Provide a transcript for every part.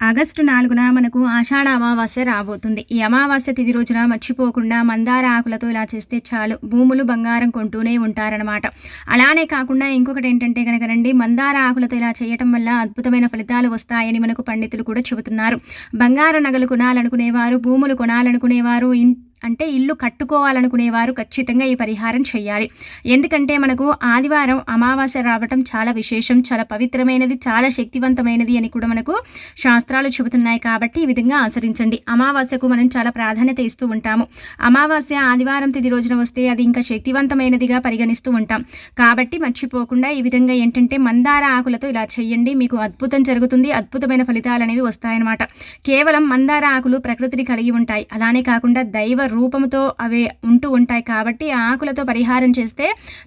August నాలుగున మనకు ఆషాఢ అమావాస్య రాబోతుంది. ఈ అమావాస్య తిది రోజున మర్చిపోకుండా మందార ఆకులతో ఇలా చేస్తే చాలు. భూములు బంగారం కొంటూనే ఉంటారనమాట అలానే కాకుండా ఇంకొకటి ఏంటంటే కనుక రండి మందార ఆకులతో ఇలా చేయటం వల్ల అద్భుతమైన ఫలితాలు వస్తాయని మనకు పండితులు కూడా చెబుతున్నారు. బంగారు నగలు కొనాలనుకునేవారు భూములు కొనాలనుకునేవారు అంటే ఇల్లు కట్టుకోవాలనుకునేవారు ఖచ్చితంగా ఈ పరిహారం చేయాలి ఎందుకంటే మనకు ఆదివారం అమావాస్య రావటం చాలా విశేషం చాలా పవిత్రమైనది చాలా శక్తివంతమైనది అని కూడా మనకు శాస్త్రాలు చెబుతున్నాయి కాబట్టి ఈ విధంగా ఆచరించండి. అమావాస్యకు మనం చాలా ప్రాధాన్యత ఇస్తూ ఉంటాము. అమావాస్య ఆదివారం తిది రోజున వస్తే అది ఇంకా శక్తివంతమైనదిగా పరిగణిస్తూ ఉంటాం. కాబట్టి మర్చిపోకుండా ఈ విధంగా ఏంటంటే మందార ఆకులతో ఇలా చేయండి మీకు అద్భుతం జరుగుతుంది. అద్భుతమైన ఫలితాలు అనేవి వస్తాయన్నమాట. కేవలం మందార ఆకులు ప్రకృతిని కలిగి ఉంటాయి. అలానే కాకుండా దైవ రూపంతో అవి ఉంటూ ఉంటాయి కాబట్టి ఆకులతో పరిహారం చేస్తే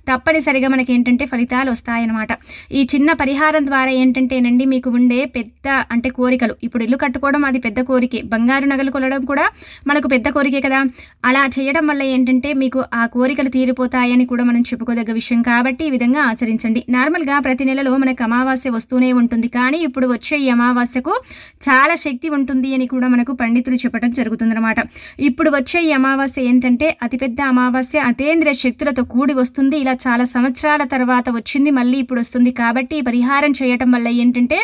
తప్పనిసరిగా మనకి ఏంటంటే ఫలితాలు వస్తాయన్నమాట. ఈ చిన్న పరిహారం ద్వారా ఏంటంటేనండి మీకు ఉండే పెద్ద అంటే కోరికలు. ఇప్పుడు ఇల్లు కట్టుకోవడం అది పెద్ద కోరికే. బంగారు నగలు కొనడం కూడా మనకు పెద్ద కోరికే కదా. అలా చేయడం వల్ల ఏంటంటే మీకు ఆ కోరికలు తీరిపోతాయని కూడా మనం చెప్పుకోదగ్గ విషయం కాబట్టి ఈ విధంగా ఆచరించండి. నార్మల్గా ప్రతి నెలలో మనకు అమావాస్య వస్తూనే ఉంటుంది. కానీ ఇప్పుడు వచ్చే ఈ అమావాస్యకు చాలా శక్తి ఉంటుంది అని కూడా మనకు పండితులు చెప్పడం జరుగుతుందన్నమాట. ఇప్పుడు వచ్చే ఈ అమావాస్య ఏంటంటే అతిపెద్ద అమావాస్య అతేంద్రియ శక్తులతో కూడి వస్తుంది. ఇలా చాలా సంవత్సరాల తర్వాత వచ్చింది మళ్ళీ ఇప్పుడు వస్తుంది. కాబట్టి పరిహారం చేయటం వల్ల ఏంటంటే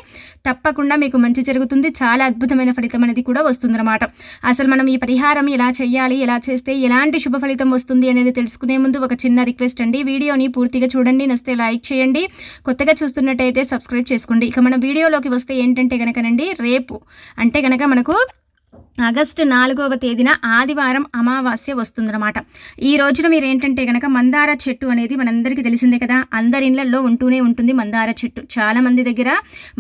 తప్పకుండా మీకు మంచి జరుగుతుంది. చాలా అద్భుతమైన ఫలితం అనేది కూడా వస్తుందన్నమాట. అసలు మనం ఈ పరిహారం ఎలా చేయాలి ఎలా చేస్తే ఎలాంటి శుభ ఫలితం వస్తుంది అనేది తెలుసుకునే ముందు ఒక చిన్న రిక్వెస్ట్ అండి. వీడియోని పూర్తిగా చూడండి నస్తే లైక్ చేయండి. కొత్తగా చూస్తున్నట్టయితే సబ్స్క్రైబ్ చేసుకోండి. ఇక మన వీడియోలోకి వస్తే ఏంటంటే కనుకనండి రేపు అంటే కనుక మనకు ఆగస్టు నాలుగవ తేదీన ఆదివారం అమావాస్య వస్తుందన్నమాట. ఈ రోజున మీరు ఏంటంటే కనుక మందార చెట్టు అనేది మనందరికీ తెలిసిందే కదా. అందరి ఇళ్ళలో ఉంటూనే ఉంటుంది మందార చెట్టు. చాలా మంది దగ్గర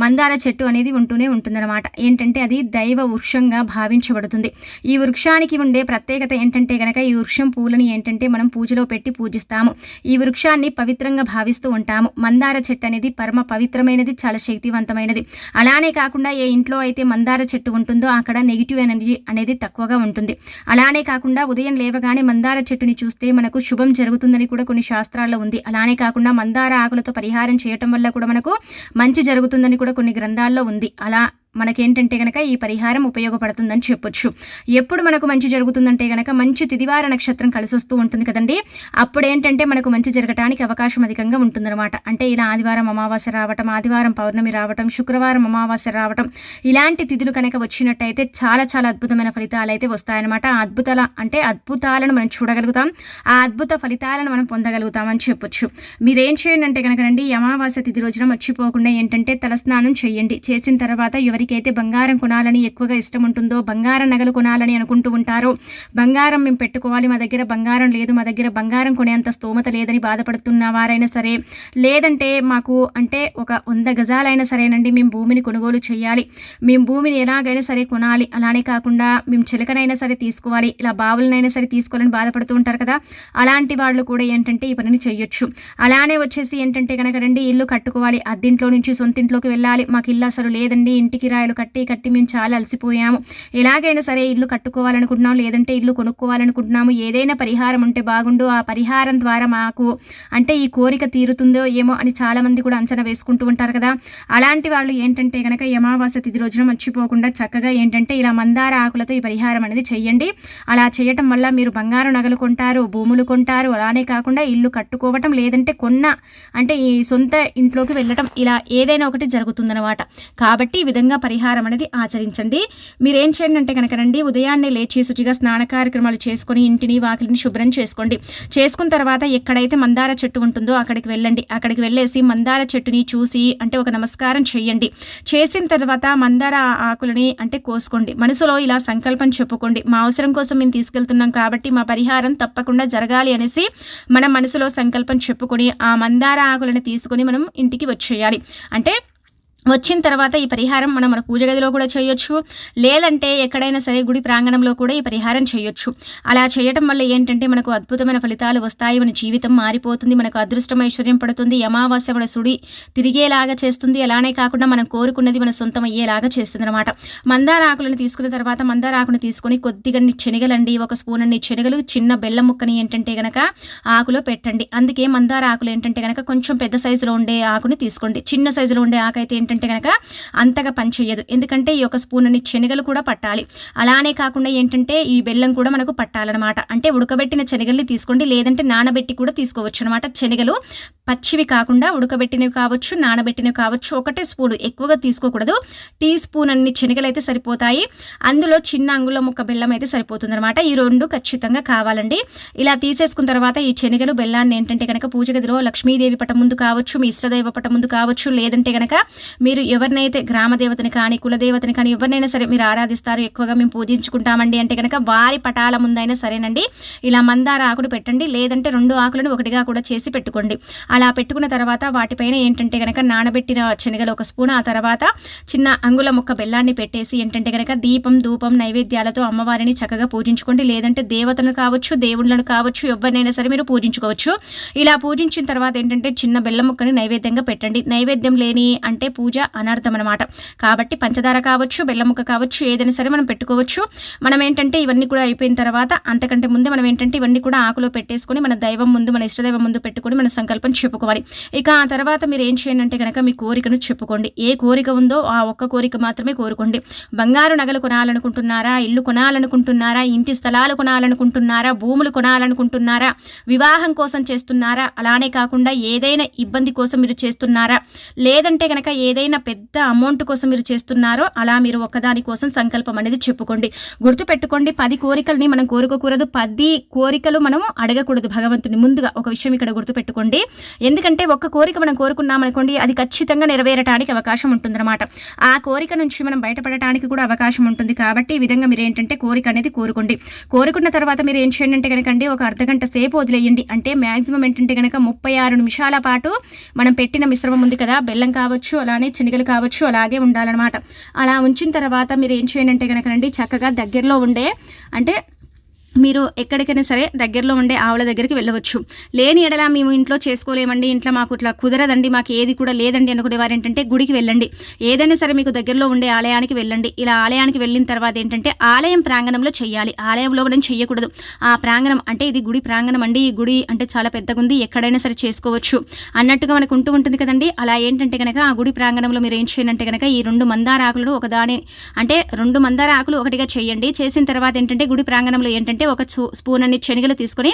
మందార చెట్టు అనేది ఉంటూనే ఉంటుందన్నమాట. ఏంటంటే అది దైవ వృక్షంగా భావించబడుతుంది. ఈ వృక్షానికి ఉండే ప్రత్యేకత ఏంటంటే కనుక ఈ వృక్షం పూలని ఏంటంటే మనం పూజలో పెట్టి పూజిస్తాము. ఈ వృక్షాన్ని పవిత్రంగా భావిస్తూ ఉంటాము. మందార చెట్టు అనేది పరమ పవిత్రమైనది చాలా శక్తివంతమైనది. అలానే కాకుండా ఏ ఇంట్లో అయితే మందార చెట్టు ఉంటుందో అక్కడ నెగిటివ్ పాజిటివ్ ఎనర్జీ అనేది తక్కువగా ఉంటుంది. అలానే కాకుండా ఉదయం లేవగానే మందార చెట్టుని చూస్తే మనకు శుభం జరుగుతుందని కూడా కొన్ని శాస్త్రాల్లో ఉంది. అలానే కాకుండా మందార ఆకులతో పరిహారం చేయటం వల్ల కూడా మనకు మంచి జరుగుతుందని కూడా కొన్ని గ్రంథాల్లో ఉంది. అలా మనకేంటంటే కనుక ఈ పరిహారం ఉపయోగపడుతుందని చెప్పొచ్చు. ఎప్పుడు మనకు మంచి జరుగుతుందంటే కనుక మంచి తిదివార నక్షత్రం కలిసి వస్తూ ఉంటుంది కదండి. అప్పుడు ఏంటంటే మనకు మంచి జరగటానికి అవకాశం అధికంగా ఉంటుందన్నమాట. అంటే ఇలా ఆదివారం అమావాస్య రావటం ఆదివారం పౌర్ణమి రావటం శుక్రవారం అమావాస్య రావటం ఇలాంటి తిథులు కనుక వచ్చినట్టయితే చాలా చాలా అద్భుతమైన ఫలితాలు అయితే వస్తాయన్నమాట. అద్భుతాల అంటే అద్భుతాలను మనం చూడగలుగుతాం. ఆ అద్భుత ఫలితాలను మనం పొందగలుగుతామని చెప్పొచ్చు. మీరేం చేయండి అంటే కనుకనండి అమావాస్య తిథి రోజున మర్చిపోకుండా ఏంటంటే తలస్నానం చేయండి. చేసిన తర్వాత ఎవరికైతే బంగారం కొనాలని ఎక్కువగా ఇష్టం ఉంటుందో బంగారం నగలు కొనాలని అనుకుంటూ ఉంటారో బంగారం మేము పెట్టుకోవాలి మా దగ్గర బంగారం లేదు మా దగ్గర బంగారం కొనేంత స్తోమత లేదని బాధపడుతున్న వారైనా సరే లేదంటే మాకు అంటే ఒక వంద గజాలైనా సరేనండి మేము భూమిని కొనుగోలు చేయాలి. మేము భూమిని ఎలాగైనా సరే కొనాలి అలానే కాకుండా మేము చిలకనైనా సరే తీసుకోవాలి ఇలా బావులనైనా సరే తీసుకోవాలని బాధపడుతూ ఉంటారు కదా అలాంటి వాళ్ళు కూడా ఏంటంటే ఈ పనిని చేయొచ్చు. అలానే వచ్చేసి ఏంటంటే కనుక రండి ఇల్లు కట్టుకోవాలి అద్దింట్లో నుంచి సొంతింట్లోకి వెళ్ళాలి మాకు ఇల్లు అసలు లేదండి ఇంటికి రాయలు కట్టి కట్టి మేము చాలా అలసిపోయాము. ఎలాగైనా సరే ఇల్లు కట్టుకోవాలనుకుంటున్నాం లేదంటే ఇల్లు కొనుక్కోవాలనుకుంటున్నాము ఏదైనా పరిహారం ఉంటే బాగుండు ఆ పరిహారం ద్వారా మాకు అంటే ఈ కోరిక తీరుతుందో ఏమో అని చాలామంది కూడా అంచనా వేసుకుంటూ ఉంటారు కదా. అలాంటి వాళ్ళు ఏంటంటే కనుక యమావాస తిథి రోజున మర్చిపోకుండా చక్కగా ఏంటంటే ఇలా మందార ఆకులతో ఈ పరిహారం అనేది చెయ్యండి. అలా చేయటం వల్ల మీరు బంగారు నగలు కొంటారు భూములు కొంటారు అలానే కాకుండా ఇల్లు కట్టుకోవటం లేదంటే కొన్న అంటే ఈ సొంత ఇంట్లోకి వెళ్ళటం ఇలా ఏదైనా ఒకటి జరుగుతుందన్నమాట. కాబట్టి ఈ విధంగా పరిహారం అనేది ఆచరించండి. మీరేం చేయండి అంటే కనుకనండి ఉదయాన్నే లేచి శుచిగా స్నాన కార్యక్రమాలు చేసుకొని ఇంటిని వాకిలిని శుభ్రం చేసుకోండి. చేసుకున్న తర్వాత ఎక్కడైతే మందార చెట్టు ఉంటుందో అక్కడికి వెళ్ళండి. అక్కడికి వెళ్ళేసి మందార చెట్టుని చూసి అంటే ఒక నమస్కారం చేయండి చేసిన తర్వాత మందార ఆకులని అంటే కోసుకోండి. మనసులో ఇలా సంకల్పం చెప్పుకోండి. మా అవసరం కోసం మేము తీసుకెళ్తున్నాం కాబట్టి మా పరిహారం తప్పకుండా జరగాలి అనేసి మన మనసులో సంకల్పం చెప్పుకొని ఆ మందార ఆకులను తీసుకొని మనం ఇంటికి వచ్చేయాలి. అంటే వచ్చిన తర్వాత ఈ పరిహారం మనం మన పూజ గదిలో కూడా చేయొచ్చు. లేదంటే ఎక్కడైనా సరే గుడి ప్రాంగణంలో కూడా ఈ పరిహారం చేయొచ్చు. అలా చేయటం వల్ల ఏంటంటే మనకు అద్భుతమైన ఫలితాలు వస్తాయి. మన జీవితం మారిపోతుంది. మనకు అదృష్టం ఐశ్వర్యం పడుతుంది. అమావాస్య మన సుడి తిరిగేలాగా చేస్తుంది. అలానే కాకుండా మనం కోరుకున్నది మన సొంతం అయ్యేలాగా చేస్తుంది అనమాట మందార ఆకులను తీసుకున్న తర్వాత మందార ఆకును తీసుకొని కొద్దిగా శనగలండి ఒక స్పూన్ అన్ని శనగలు చిన్న బెల్లం ముక్కని ఏంటంటే గనక ఆకులో పెట్టండి. అందుకే మందార ఆకులు ఏంటంటే గనక కొంచెం పెద్ద సైజులో ఉండే ఆకుని తీసుకోండి. చిన్న సైజులో ఉండే ఆకు అయితే ఏంటంటే అంటే కనుక అంతగా పనిచేయదు ఎందుకంటే ఈ యొక్క స్పూన్ అన్ని శనగలు కూడా పట్టాలి. అలానే కాకుండా ఏంటంటే ఈ బెల్లం కూడా మనకు పట్టాలన్నమాట. అంటే ఉడకబెట్టిన శనగల్ని తీసుకోండి. లేదంటే నానబెట్టి కూడా తీసుకోవచ్చు అనమాట శనగలు పచ్చివి కాకుండా ఉడకబెట్టినవి కావచ్చు నానబెట్టినవి కావచ్చు ఒకటే స్పూన్ ఎక్కువగా తీసుకోకూడదు. టీ స్పూన్ అన్ని శనగలు అయితే సరిపోతాయి. అందులో చిన్న అంగుళం ముక్క బెల్లం అయితే సరిపోతుంది అనమాట ఈ రెండు ఖచ్చితంగా కావాలండి. ఇలా తీసేసుకున్న తర్వాత ఈ శనగలు బెల్లాన్ని ఏంటంటే కనుక పూజ గదిలో లక్ష్మీదేవి పటం ముందు కావచ్చు మీ ఇష్టదైవ పటం ముందు కావచ్చు లేదంటే కనుక మీరు ఎవరినైతే గ్రామదేవతని కానీ కులదేవతని కానీ ఎవరినైనా సరే మీరు ఆరాధిస్తారు ఎక్కువగా మేము పూజించుకుంటామండి అంటే కనుక వారి పటాల ముందైనా సరేనండి. ఇలా మందార ఆకులు పెట్టండి లేదంటే రెండు ఆకులను ఒకటిగా కూడా చేసి పెట్టుకోండి. అలా పెట్టుకున్న తర్వాత వాటిపైన ఏంటంటే కనుక నానబెట్టిన శనగలు ఒక స్పూన్ ఆ తర్వాత చిన్న అంగుళ ముక్క బెల్లాన్ని పెట్టేసి ఏంటంటే కనుక దీపం ధూపం నైవేద్యాలతో అమ్మవారిని చక్కగా పూజించుకోండి. లేదంటే దేవతను కావచ్చు దేవుళ్ళను కావచ్చు ఎవరినైనా సరే మీరు పూజించుకోవచ్చు. ఇలా పూజించిన తర్వాత ఏంటంటే చిన్న బెల్లం ముక్కని నైవేద్యంగా పెట్టండి. నైవేద్యం లేని అంటే పూజ పూజ అనర్థం అనమాట కాబట్టి పంచదార కావచ్చు బెల్లముక్క కావచ్చు ఏదైనా సరే మనం పెట్టుకోవచ్చు. మనం ఏంటంటే ఇవన్నీ కూడా అయిపోయిన తర్వాత అంతకంటే ముందే మనం ఏంటంటే ఇవన్నీ కూడా ఆకులో పెట్టేసుకొని మన దైవం ముందు మన ఇష్టదైవం ముందు పెట్టుకొని మన సంకల్పం చెప్పుకోవాలి. ఇక ఆ తర్వాత మీరు ఏం చేయండి అంటే కనుక మీ కోరికను చెప్పుకోండి. ఏ కోరిక ఉందో ఆ ఒక్క కోరిక మాత్రమే కోరుకోండి. బంగారు నగలు కొనాలనుకుంటున్నారా? ఇల్లు కొనాలనుకుంటున్నారా? ఇంటి స్థలాలు కొనాలనుకుంటున్నారా? భూములు కొనాలనుకుంటున్నారా? వివాహం కోసం చేస్తున్నారా? అలానే కాకుండా ఏదైనా ఇబ్బంది కోసం మీరు చేస్తున్నారా? లేదంటే కనుక ఏదైనా ఏదైనా పెద్ద అమౌంట్ కోసం మీరు చేస్తున్నారో అలా మీరు ఒకదాని కోసం సంకల్పం అనేది చెప్పుకోండి. గుర్తుపెట్టుకోండి పది కోరికల్ని మనం కోరుకోకూడదు. పది కోరికలు మనం అడగకూడదు భగవంతుని. ముందుగా ఒక విషయం ఇక్కడ గుర్తుపెట్టుకోండి. ఎందుకంటే ఒక్క కోరిక మనం కోరుకున్నాం అనుకోండి అది ఖచ్చితంగా నెరవేరటానికి అవకాశం ఉంటుందన్నమాట. ఆ కోరిక నుంచి మనం బయటపడటానికి కూడా అవకాశం ఉంటుంది. కాబట్టి ఈ విధంగా మీరు ఏంటంటే కోరిక అనేది కోరుకోండి. కోరుకున్న తర్వాత మీరు ఏం చేయండి అంటే కనుకండి ఒక అర్ధగంట సేపు వదిలేయండి. అంటే మ్యాక్సిమం ఏంటంటే కనుక ముప్పై ఆరు నిమిషాల పాటు మనం పెట్టిన మిశ్రమం ఉంది కదా బెల్లం కావచ్చు అలానే శనగలు కావచ్చు అలాగే ఉండాలన్నమాట. అలా ఉంచిన తర్వాత మీరు ఏం చేయండి అంటే కనుకనండి చక్కగా దగ్గరలో ఉండే అంటే మీరు ఎక్కడికైనా సరే దగ్గరలో ఉండే ఆవుల దగ్గరికి వెళ్ళవచ్చు. లేని ఎడల మేము ఇంట్లో చేసుకోలేమండి. ఇంట్లో మాకు ఇట్లా కుదరదండి. మాకు ఏది కూడా లేదండి అనుకునే వారు ఏంటంటే గుడికి వెళ్ళండి. ఏదైనా సరే మీకు దగ్గరలో ఉండే ఆలయానికి వెళ్ళండి. ఇలా ఆలయానికి వెళ్ళిన తర్వాత ఏంటంటే ఆలయం ప్రాంగణంలో చేయాలి ఆలయంలో మనం చేయకూడదు ఆ ప్రాంగణం అంటే ఇది గుడి ప్రాంగణం అండి. ఈ గుడి అంటే చాలా పెద్దగా ఉంది ఎక్కడైనా సరే చేసుకోవచ్చు. అన్నట్టుగా మనకు ఉంటూ ఉంటుంది కదండి. అలా ఏంటంటే కనుక ఆ గుడి ప్రాంగణంలో మీరు ఏం చేయాలంటే కనుక ఈ రెండు మందార ఆకులను ఒకదాని అంటే రెండు మందార ఆకులు ఒకటిగా చేయండి. చేసిన తర్వాత ఏంటంటే గుడి ప్రాంగణంలో ఏంటంటే ఒక స్పూన్ అన్ని శనగలు తీసుకొని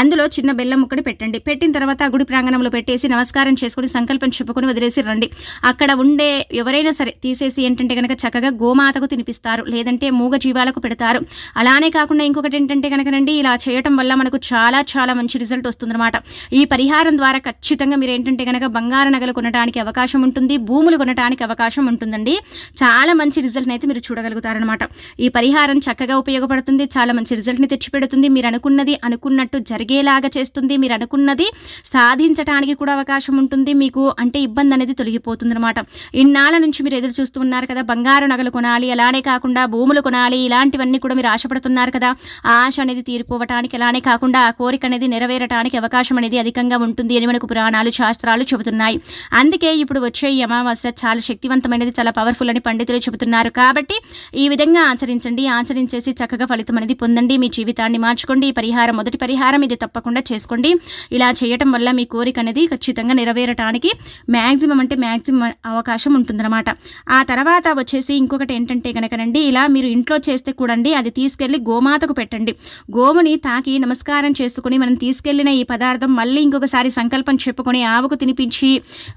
అందులో చిన్న బెల్లం ముక్కని పెట్టండి. పెట్టిన తర్వాత గుడి ప్రాంగణంలో పెట్టేసి నమస్కారం చేసుకుని సంకల్పం చెప్పుకొని వదిలేసి రండి. అక్కడ ఉండే ఎవరైనా సరే తీసేసి ఏంటంటే కనుక చక్కగా గోమాతకు తినిపిస్తారు. లేదంటే మూగ జీవాలకు పెడతారు. అలానే కాకుండా ఇంకొకటి ఏంటంటే కనుకనండి ఇలా చేయటం వల్ల మనకు చాలా చాలా మంచి రిజల్ట్ వస్తుందన్నమాట. ఈ పరిహారం ద్వారా ఖచ్చితంగా మీరు ఏంటంటే కనుక బంగారు నగలు కొనడానికి అవకాశం ఉంటుంది. భూములు కొనడానికి అవకాశం ఉంటుందండి. చాలా మంచి రిజల్ట్ని అయితే మీరు చూడగలుగుతారనమాట ఈ పరిహారం చక్కగా ఉపయోగపడుతుంది. చాలా మంచి రిజల్ట్ని తెచ్చిపెడుతుంది. మీరు అనుకున్నది అనుకున్నట్టు జరిగేలాగా చేస్తుంది. మీరు అనుకున్నది సాధించడానికి కూడా అవకాశం ఉంటుంది. మీకు అంటే ఇబ్బంది అనేది తొలగిపోతుంది అనమాట ఇన్నాళ్ళ నుంచి మీరు ఎదురు చూస్తూ ఉన్నారు కదా. బంగారు నగలు కొనాలి అలానే కాకుండా భూములు కొనాలి ఇలాంటివన్నీ కూడా మీరు ఆశపడుతున్నారు కదా. ఆశ అనేది తీరిపోవటానికి అలానే కాకుండా ఆ కోరిక అనేది నెరవేరటానికి అవకాశం అనేది అధికంగా ఉంటుంది అని మనకు పురాణాలు శాస్త్రాలు చెబుతున్నాయి. అందుకే ఇప్పుడు వచ్చే ఈ అమావాస్య చాలా శక్తివంతమైనది చాలా పవర్ఫుల్ అని పండితులు చెబుతున్నారు. కాబట్టి ఈ విధంగా ఆచరించండి. ఆచరించేసి చక్కగా ఫలితం అనేది పొందండి. మీ జీవితాన్ని మార్చుకోండి. ఈ పరిహారం మొదటి పరిహారం ఇది తప్పకుండా చేసుకోండి. ఇలా చేయటం వల్ల మీ కోరిక అనేది ఖచ్చితంగా నెరవేరటానికి మ్యాక్సిమం అంటే మ్యాక్సిమం అవకాశం ఉంటుందన్నమాట. ఆ తర్వాత వచ్చేసి ఇంకొకటి ఏంటంటే కనుకనండి ఇలా మీరు ఇంట్లో చేస్తే కూడండి అది తీసుకెళ్ళి గోమాతకు పెట్టండి. గోవుని తాకి నమస్కారం చేసుకుని మనం తీసుకెళ్ళిన ఈ పదార్థం మళ్ళీ ఇంకొకసారి సంకల్పం చెప్పుకొని ఆవుకు తినిపించి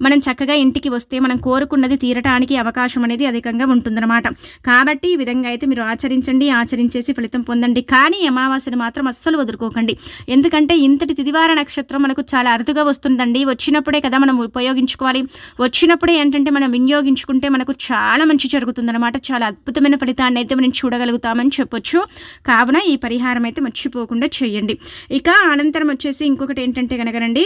మనం చక్కగా ఇంటికి వస్తే మనం కోరుకున్నది తీరటానికి అవకాశం అనేది అధికంగా ఉంటుందన్నమాట. కాబట్టి ఈ విధంగా అయితే మీరు ఆచరించండి ఆచరించేసి ఫలితం పొందండి. కానీ అమావాస్యను మాత్రం అస్సలు వదులుకోకండి. ఎందుకంటే ఇంతటి తిదివార నక్షత్రం మనకు చాలా అరుదుగా వస్తుందండి. వచ్చినప్పుడే కదా మనం ఉపయోగించుకోవాలి. వచ్చినప్పుడే ఏంటంటే మనం వినియోగించుకుంటే మనకు చాలా మంచి జరుగుతుందన్నమాట. చాలా అద్భుతమైన ఫలితాన్ని అయితే మనం చూడగలుగుతామని చెప్పొచ్చు. కావున ఈ పరిహారం అయితే మర్చిపోకుండా చేయండి. ఇక అనంతరం వచ్చేసి ఇంకొకటి ఏంటంటే కనుకనండి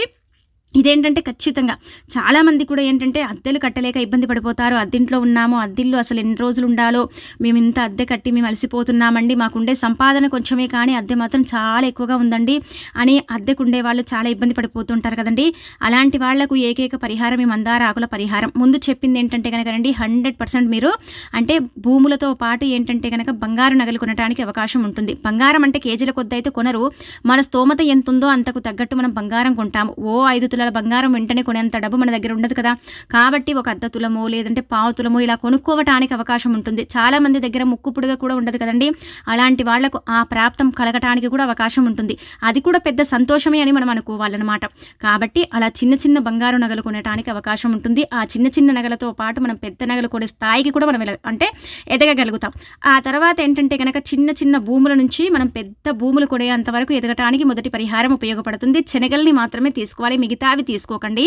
ఇదేంటంటే ఖచ్చితంగా. చాలామంది కూడా ఏంటంటే అద్దెలు కట్టలేక ఇబ్బంది పడిపోతారు. అద్దెంట్లో ఉన్నాము. అద్దిల్లు అసలు ఎన్ని రోజులు ఉండాలో? మేము ఇంత అద్దె కట్టి మేము అలసిపోతున్నామండి. మాకుండే సంపాదన కొంచెమే కానీ అద్దె మాత్రం చాలా ఎక్కువగా ఉందండి అని అద్దెకుండే వాళ్ళు చాలా ఇబ్బంది పడిపోతుంటారు కదండి. అలాంటి వాళ్ళకు ఏకైక పరిహారం ఈ మందార ఆకుల పరిహారం. ముందు చెప్పింది ఏంటంటే కనుక హండ్రెడ్ పర్సెంట్ మీరు అంటే భూములతో పాటు ఏంటంటే కనుక బంగారు నగలు కొనడానికి అవకాశం ఉంటుంది. బంగారం అంటే కేజీల కొద్ది అయితే కొనరు. మన స్తోమత ఎంత ఉందో అంతకు తగ్గట్టు మనం బంగారం కొంటాము. ఓ ఐదు తులాల తులాల బంగారం వెంటనే కొనేంత డబ్బు మన దగ్గర ఉండదు కదా. కాబట్టి ఒక అర్ధ తులమో లేదంటే పావు తులము ఇలా కొనుక్కోవటానికి అవకాశం ఉంటుంది. చాలా మంది దగ్గర ముక్కుపుడుగా కూడా ఉండదు కదండి. అలాంటి వాళ్ళకు ఆ ప్రాప్తం కలగటానికి కూడా అవకాశం ఉంటుంది. అది కూడా పెద్ద సంతోషమే అని మనం అనుకోవాలన్నమాట. కాబట్టి అలా చిన్న చిన్న బంగారు నగలు కొనడానికి అవకాశం ఉంటుంది. ఆ చిన్న చిన్న నగలతో పాటు మనం పెద్ద నగలు కొనే స్థాయికి కూడా మనం అంటే ఎదగగలుగుతాం. ఆ తర్వాత ఏంటంటే కనుక చిన్న చిన్న భూముల నుంచి మనం పెద్ద భూములు కొనేంత వరకు ఎదగటానికి మొదటి పరిహారం ఉపయోగపడుతుంది. శనగల్ని మాత్రమే తీసుకోవాలి. మిగతా అవి తీసుకోకండి.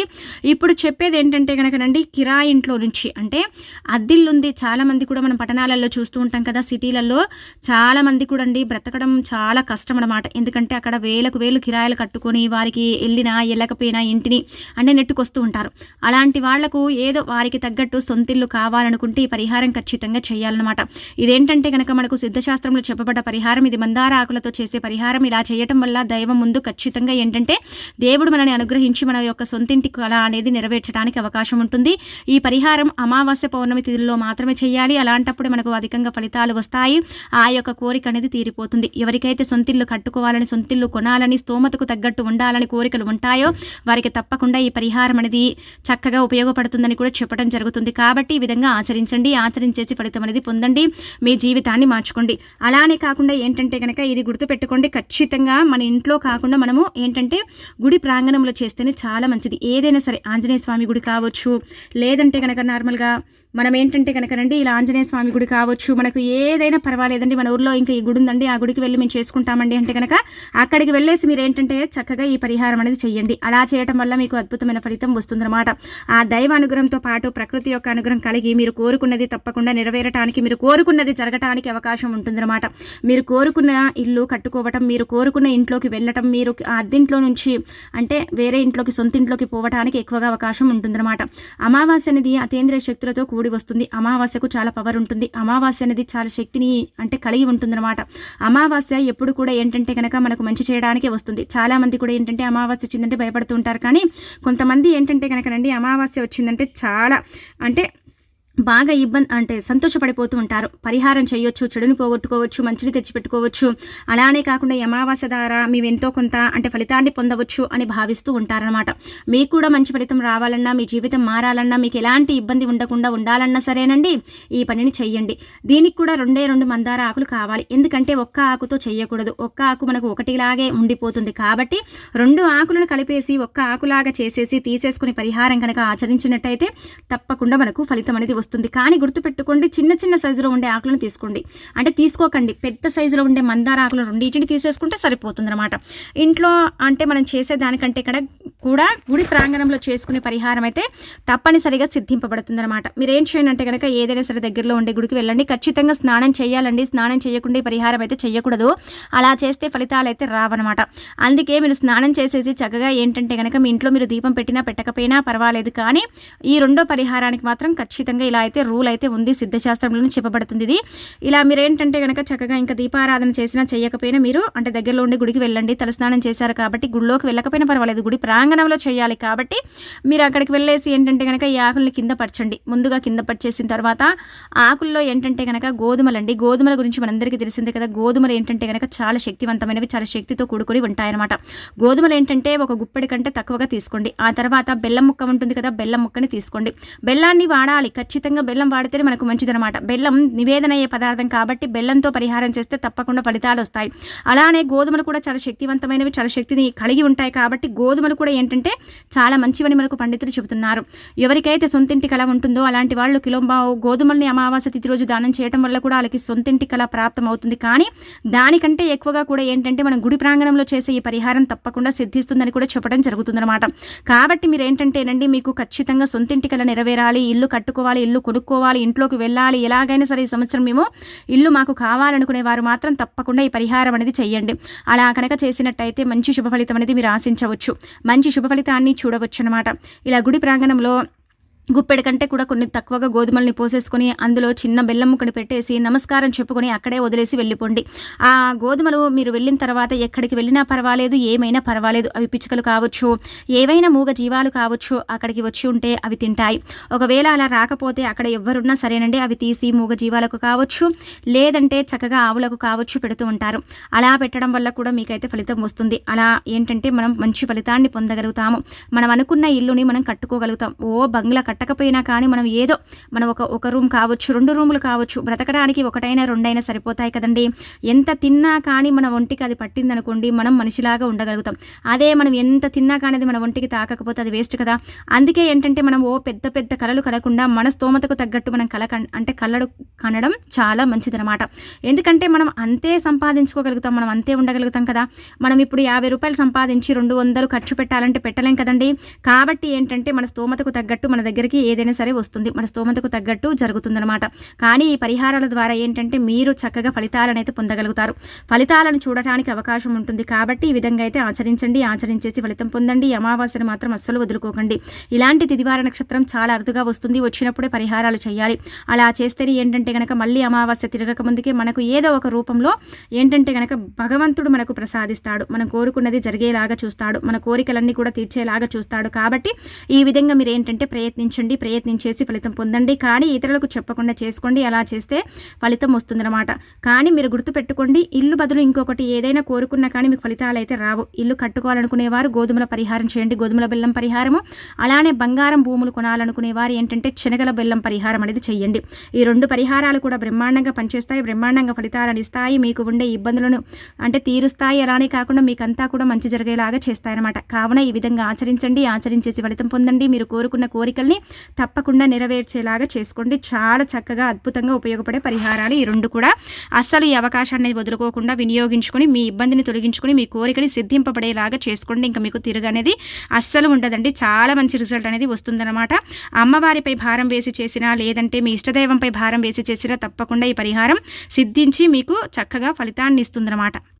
ఇప్పుడు చెప్పేది ఏంటంటే కనుకనండి కిరాయి ఇంట్లో నుంచి అంటే అద్దిల్లుంది చాలామంది కూడా మనం పట్టణాలలో చూస్తూ ఉంటాం కదా సిటీలలో చాలామంది కూడా అండి బ్రతకడం చాలా కష్టం అనమాట ఎందుకంటే అక్కడ వేలకు వేలు కిరాయిలు కట్టుకొని వారికి వెళ్ళినా వెళ్ళకపోయినా ఇంటిని అంటే నెట్టుకొస్తూ ఉంటారు. అలాంటి వాళ్ళకు ఏదో వారికి తగ్గట్టు సొంతిల్లు కావాలనుకుంటే ఈ పరిహారం ఖచ్చితంగా చేయాలన్నమాట. ఇదేంటంటే కనుక మనకు సిద్ధశాస్త్రంలో చెప్పబడ్డ పరిహారం ఇది మందార ఆకులతో చేసే పరిహారం. ఇలా చేయటం వల్ల దైవం ముందు ఖచ్చితంగా ఏంటంటే దేవుడు మనని అనుగ్రహించి మన యొక్క సొంతింటి కళ అనేది నెరవేర్చడానికి అవకాశం ఉంటుంది. ఈ పరిహారం అమావాస్య పౌర్ణమి తిథుల్లో మాత్రమే చేయాలి. అలాంటప్పుడు మనకు అధికంగా ఫలితాలు వస్తాయి. ఆ యొక్క కోరిక అనేది తీరిపోతుంది. ఎవరికైతే సొంతిల్లు కట్టుకోవాలని సొంతిల్లు కొనాలని స్తోమతకు తగ్గట్టు ఉండాలని కోరికలు ఉంటాయో వారికి తప్పకుండా ఈ పరిహారం అనేది చక్కగా ఉపయోగపడుతుందని కూడా చెప్పడం జరుగుతుంది. కాబట్టి ఈ విధంగా ఆచరించండి. ఆచరించేసి ఫలితం అనేది పొందండి. మీ జీవితాన్ని మార్చుకోండి. అలానే కాకుండా ఏంటంటే కనుక ఇది గుర్తుపెట్టుకోండి. ఖచ్చితంగా మన ఇంట్లో కాకుండా మనము ఏంటంటే గుడి ప్రాంగణంలో చేస్తేనే చాలా మంచిది. ఏదైనా సరే ఆంజనేయ స్వామి గుడి కావచ్చు లేదంటే కనుక నార్మల్గా మనం ఏంటంటే కనుకనండి ఇలా ఆంజనేయ స్వామి గుడి కావచ్చు మనకు ఏదైనా పర్వాలేదండి మన ఊర్లో ఇంకా ఈ గుడి ఉందండి ఆ గుడికి వెళ్ళి మేము చేసుకుంటామండి అంటే కనుక అక్కడికి వెళ్ళేసి మీరు ఏంటంటే చక్కగా ఈ పరిహారం అనేది చేయండి అలా చేయటం వల్ల మీకు అద్భుతమైన ఫలితం వస్తుందన్నమాట. ఆ దైవ అనుగ్రహంతో పాటు ప్రకృతి యొక్క అనుగ్రహం కలిగి మీరు కోరుకున్నది తప్పకుండా నెరవేరటానికి మీరు కోరుకున్నది జరగటానికి అవకాశం ఉంటుందన్నమాట. మీరు కోరుకున్న ఇల్లు కట్టుకోవటం మీరు కోరుకున్న ఇంట్లోకి వెళ్ళటం మీరు అద్దెంట్లో నుంచి అంటే వేరే ఇంట్లోకి సొంత ఇంట్లోకి పోవటానికి ఎక్కువగా అవకాశం ఉంటుందన్నమాట. అమావాస్య అనేది అతీంద్రియ శక్తులతో కూడి కూడి వస్తుంది. అమావాస్యకు చాలా పవర్ ఉంటుంది. అమావాస్య అనేది చాలా శక్తిని అంటే కలిగి ఉంటుందన్నమాట. అమావాస్య ఎప్పుడు కూడా ఏంటంటే కనుక మనకు మంచి చేయడానికే వస్తుంది. చాలామంది కూడా ఏంటంటే అమావాస్య వచ్చిందంటే భయపడుతూ ఉంటారు. కానీ కొంతమంది ఏంటంటే కనుకనండి అమావాస్య వచ్చిందంటే చాలా అంటే బాగా ఇబ్బంది అంటే సంతోషపడిపోతూ ఉంటారు. పరిహారం చేయొచ్చు చెడుని పోగొట్టుకోవచ్చు మంచిని తెచ్చిపెట్టుకోవచ్చు. అలానే కాకుండా అమావాస్య ద్వారా మేము ఎంతో కొంత అంటే ఫలితాన్ని పొందవచ్చు అని భావిస్తూ ఉంటారనమాట మీకు కూడా మంచి ఫలితం రావాలన్నా మీ జీవితం మారాలన్నా మీకు ఎలాంటి ఇబ్బంది ఉండకుండా ఉండాలన్నా సరేనండి. ఈ పనిని చెయ్యండి. దీనికి కూడా రెండే రెండు మందార ఆకులు కావాలి. ఎందుకంటే ఒక్క ఆకుతో చేయకూడదు ఒక్క ఆకు మనకు ఒకటిలాగే ఉండిపోతుంది కాబట్టి రెండు ఆకులను కలిపేసి ఒక్క ఆకులాగా చేసేసి తీసేసుకుని పరిహారం కనుక ఆచరించినట్టయితే తప్పకుండా మనకు ఫలితం అనేది వస్తుంది. కానీ గుర్తుపెట్టుకోండి చిన్న చిన్న సైజులో ఉండే ఆకులను తీసుకోండి. అంటే తీసుకోకండి. పెద్ద సైజులో ఉండే మందార ఆకులు రెండింటిని తీసేసుకుంటే సరిపోతుంది అనమాట ఇంట్లో అంటే మనం చేసే దానికంటే ఇక్కడ కూడా గుడి ప్రాంగణంలో చేసుకునే పరిహారం అయితే తప్పనిసరిగా సిద్ధింపబడుతుంది అనమాట మీరు ఏం చేయండి అంటే కనుక ఏదైనా సరే దగ్గరలో ఉండే గుడికి వెళ్ళండి. ఖచ్చితంగా స్నానం చేయాలండి. స్నానం చేయకుండా పరిహారం అయితే చేయకూడదు. అలా చేస్తే ఫలితాలు అయితే రావన్నమాట. అందుకే మీరు స్నానం చేసేసి చక్కగా ఏంటంటే కనుక మీ ఇంట్లో మీరు దీపం పెట్టినా పెట్టకపోయినా పర్వాలేదు. కానీ ఈ రెండో పరిహారానికి మాత్రం ఖచ్చితంగా ఇలా అయితే రూల్ అయితే ఉంది సిద్ధశాస్త్రంలోనే చెప్పబడుతుంది ఇది. ఇలా మీరు ఏంటంటే కనుక చక్కగా ఇంకా దీపారాధన చేసినా చేయకపోయినా మీరు అంటే దగ్గరలో ఉండే గుడికి వెళ్ళండి తలస్నానం చేశారు కాబట్టి గుడిలోకి వెళ్ళకపోయినా పర్వాలేదు. గుడి ప్రాంగణంలో చేయాలి కాబట్టి మీరు అక్కడికి వెళ్ళేసి ఏంటంటే కనుక ఈ ఆకుల్ని కింద పరచండి. ముందుగా కింద పరిచేసిన తర్వాత ఆకుల్లో ఏంటంటే కనుక గోధుమలండి గోధుమల గురించి మనందరికీ తెలిసిందే కదా. గోధుమలు ఏంటంటే కనుక చాలా శక్తివంతమైనవి చాలా శక్తితో కూడుకొని ఉంటాయన్నమాట. గోధుమలు ఏంటంటే ఒక గుప్పడి కంటే తక్కువగా తీసుకోండి. ఆ తర్వాత బెల్లం ముక్క ఉంటుంది కదా బెల్లం ముక్కని తీసుకోండి. బెల్లాన్ని వాడాలి ఖచ్చితంగా. ఖచ్చితంగా బెల్లం వాడితేనే మనకు మంచిదనమాట బెల్లం నివేదన అయ్యే పదార్థం కాబట్టి బెల్లంతో పరిహారం చేస్తే తప్పకుండా ఫలితాలు వస్తాయి. అలానే గోధుమలు కూడా చాలా శక్తివంతమైనవి చాలా శక్తిని కలిగి ఉంటాయి కాబట్టి గోధుమలు కూడా ఏంటంటే చాలా మంచివని మనకు పండితులు చెబుతున్నారు. ఎవరికైతే సొంతింటి కళ ఉంటుందో అలాంటి వాళ్ళు కిలోంబావు గోధుమల్ని అమావాస్య తిథి రోజు దానం చేయడం వల్ల కూడా వాళ్ళకి సొంతింటి కళ ప్రాప్తం అవుతుంది కానీ దానికంటే ఎక్కువగా కూడా ఏంటంటే మనం గుడి ప్రాంగణంలో చేసే ఈ పరిహారం తప్పకుండా సిద్ధిస్తుందని కూడా చెప్పడం జరుగుతుందన్నమాట. కాబట్టి మీరు ఏంటంటేనండి మీకు ఖచ్చితంగా సొంతింటి కళ నెరవేరాలి ఇల్లు కట్టుకోవాలి ఇల్లు కొనుక్కోవాలి ఇంట్లోకి వెళ్ళాలి ఎలాగైనా సరే ఈ సంవత్సరం మేము ఇల్లు మాకు కావాలనుకునే వారు మాత్రం తప్పకుండా ఈ పరిహారం అనేది చేయండి అలా కనుక చేసినట్టయితే మంచి శుభ ఫలితం అనేది మీరు ఆశించవచ్చు. మంచి శుభ ఫలితాన్ని చూడవచ్చు అనమాట ఇలా గుడి ప్రాంగణంలో గుప్పెడి కంటే కూడా కొన్ని తక్కువగా గోధుమల్ని పోసేసుకొని అందులో చిన్న బెల్లం ముక్కని పెట్టేసి నమస్కారం చెప్పుకొని అక్కడే వదిలేసి వెళ్ళిపోండి. ఆ గోధుమలు మీరు వెళ్ళిన తర్వాత ఎక్కడికి వెళ్ళినా పర్వాలేదు ఏమైనా పర్వాలేదు. అవి పిచ్చుకలు కావచ్చు ఏవైనా మూగ జీవాలు కావచ్చు అక్కడికి వచ్చి ఉంటే అవి తింటాయి. ఒకవేళ అలా రాకపోతే అక్కడ ఎవరున్నా సరేనండి అవి తీసి మూగ జీవాలకు కావచ్చు లేదంటే చక్కగా ఆవులకు కావచ్చు పెడుతూ ఉంటారు. అలా పెట్టడం వల్ల కూడా మీకైతే ఫలితం వస్తుంది. అలా ఏంటంటే మనం మంచి ఫలితాన్ని పొందగలుగుతాము. మనం అనుకున్న ఇల్లుని మనం కట్టుకోగలుగుతాం. ఓ బంగ్లా కట్టకపోయినా కానీ మనం ఏదో మనం ఒక ఒక రూమ్ కావచ్చు రెండు రూములు కావచ్చు బ్రతకడానికి ఒకటైనా రెండైనా సరిపోతాయి కదండి. ఎంత తిన్నా కానీ మన ఒంటికి అది పట్టిందనుకోండి మనం మనిషిలాగా ఉండగలుగుతాం. అదే మనం ఎంత తిన్నా కానీ అది మన ఒంటికి తాకకపోతే అది వేస్ట్ కదా. అందుకే ఏంటంటే మనం ఓ పెద్ద పెద్ద కళలు కలకుండా మన స్తోమతకు తగ్గట్టు మనం కల అంటే కళ్ళడు కనడం చాలా మంచిదనమాట ఎందుకంటే మనం అంతే సంపాదించుకోగలుగుతాం మనం అంతే ఉండగలుగుతాం కదా. మనం ఇప్పుడు యాభై రూపాయలు సంపాదించి రెండు వందలు ఖర్చు పెట్టాలంటే పెట్టలేం కదండి. కాబట్టి ఏంటంటే మన స్తోమతకు తగ్గట్టు మన దగ్గర అందరికీ ఏదైనా సరే వస్తుంది. మన స్తోమతకు తగ్గట్టు జరుగుతుందనమాట కానీ ఈ పరిహారాల ద్వారా ఏంటంటే మీరు చక్కగా ఫలితాలను అయితే పొందగలుగుతారు. ఫలితాలను చూడటానికి అవకాశం ఉంటుంది. కాబట్టి ఈ విధంగా అయితే ఆచరించండి. ఆచరించేసి ఫలితం పొందండి. అమావాస్యను మాత్రం అస్సలు వదులుకోకండి. ఇలాంటి తిదివార నక్షత్రం చాలా అరుదుగా వస్తుంది. వచ్చినప్పుడే పరిహారాలు చేయాలి. అలా చేస్తేనే ఏంటంటే కనుక మళ్ళీ అమావాస్య తిరగక ముందుకే మనకు ఏదో ఒక రూపంలో ఏంటంటే కనుక భగవంతుడు మనకు ప్రసాదిస్తాడు. మనం కోరుకున్నది జరిగేలాగా చూస్తాడు. మన కోరికలన్నీ కూడా తీర్చేలాగా చూస్తాడు. కాబట్టి ఈ విధంగా మీరు ఏంటంటే ప్రయత్నించి ప్రయత్నించండి ప్రయత్నించేసి ఫలితం పొందండి. కానీ ఇతరులకు చెప్పకుండా చేసుకోండి. అలా చేస్తే ఫలితం వస్తుందన్నమాట. కానీ మీరు గుర్తుపెట్టుకోండి ఇల్లు బదులు ఇంకొకటి ఏదైనా కోరుకున్నా కానీ మీకు ఫలితాలు అయితే రావు. ఇల్లు కట్టుకోవాలనుకునేవారు గోధుమల పరిహారం చేయండి గోధుమల బెల్లం పరిహారము. అలానే బంగారం భూములు కొనాలనుకునేవారు ఏంటంటే శనగల బెల్లం పరిహారం అనేది చేయండి. ఈ రెండు పరిహారాలు కూడా బ్రహ్మాండంగా పనిచేస్తాయి బ్రహ్మాండంగా ఫలితాలను ఇస్తాయి మీకు ఉండే ఇబ్బందులను అంటే తీరుస్తాయి. అలానే కాకుండా మీకంతా కూడా మంచి జరిగేలాగా చేస్తాయన్నమాట. కావున ఈ విధంగా ఆచరించండి ఆచరించేసి ఫలితం పొందండి. మీరు కోరుకున్న కోరికల్ని తప్పకుండా నెరవేర్చేలాగా చేసుకోండి. చాలా చక్కగా అద్భుతంగా ఉపయోగపడే పరిహారాలు ఈ రెండు కూడా. అస్సలు ఈ అవకాశాన్ని వదులుకోకుండా వినియోగించుకొని మీ ఇబ్బందిని తొలగించుకొని మీ కోరికని సిద్ధింపబడేలాగా చేసుకోండి. ఇంకా మీకు తిరగనేది అస్సలు ఉండదండి. చాలా మంచి రిజల్ట్ అనేది వస్తుందన్నమాట. అమ్మవారిపై భారం వేసి చేసినా లేదంటే మీ ఇష్టదైవంపై భారం వేసి చేసినా తప్పకుండా ఈ పరిహారం సిద్ధించి మీకు చక్కగా ఫలితాన్ని ఇస్తుందన్నమాట.